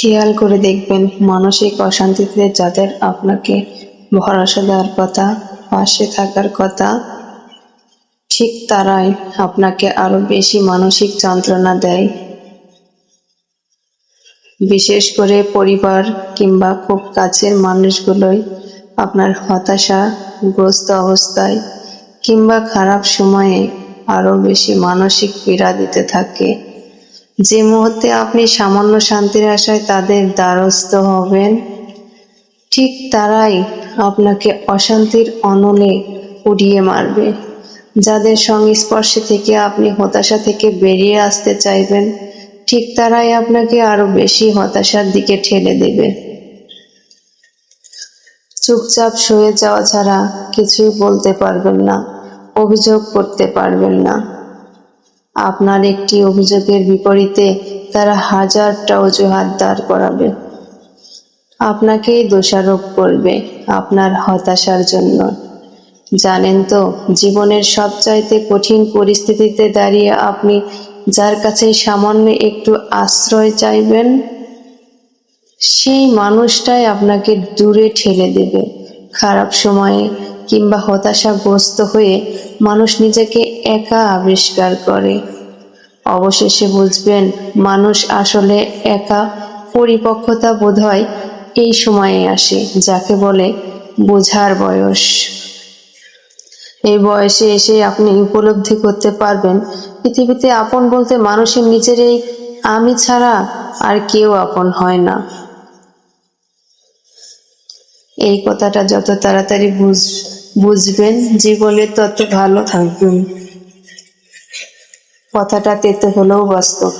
খেয়াল করে দেখবেন মানসিক অশান্তিতে যাদের আপনাকে ভরসা দেওয়ার কথা, পাশে থাকার কথা, ঠিক তারাই আপনাকে আরও বেশি মানসিক যন্ত্রণা দেয়। বিশেষ করে পরিবার কিংবা খুব কাছের মানুষগুলোই আপনার হতাশাগ্রস্ত অবস্থায় কিংবা খারাপ সময়ে আরও বেশি মানসিক পীড়া দিতে থাকে। যে মুহূর্তে আপনি সামান্য শান্তির আশায় তাদের দ্বারস্থ হবেন, ঠিক তারাই আপনাকে অশান্তির অনলে উড়িয়ে মারবে। যাদের সংস্পর্শে থেকে আপনি হতাশা থেকে বেরিয়ে আসতে চাইবেন, ঠিক তারাই আপনাকে আরও বেশি হতাশার দিকে ঠেলে দেবে। চুপচাপ সয়ে যাওয়া ছাড়া কিছুই বলতে পারবেন না, অভিযোগ করতে পারবেন না। আপনার একটি অভিযোগের বিপরীতে তারা হাজারটা অজুহাত দাঁড় করাবে। আপনাকেই দোষারোপ করবে আপনার হতাশার জন্য। জানেন তো, জীবনের সবচাইতে কঠিন পরিস্থিতিতে দাঁড়িয়ে আপনি যার কাছে সামান্য একটু আশ্রয় চাইবেন, সেই মানুষটাই আপনাকে দূরে ঠেলে দেবে। খারাপ সময়ে কিংবা হতাশাগ্রস্ত হয়ে মানুষ নিজেকে একা আবিষ্কার করে। অবশেষে বুঝবেন, মানুষ আসলে একা পরিপক্কতা বোধ হয় এই সময়ে আসে, যাকে বলে বোঝার বয়স। এই বয়সে এসে আপনি উপলব্ধি করতে পারবেন, পৃথিবীতে আপন বলতে মানুষের নিজের এই আমি ছাড়া আর কেউ আপন হয় না। এই কথাটা যত তাড়াতাড়ি বুঝ বুঝবেন জীবনে তত ভালো থাকবেন। কথাটা তেতে হলেও বাস্তব।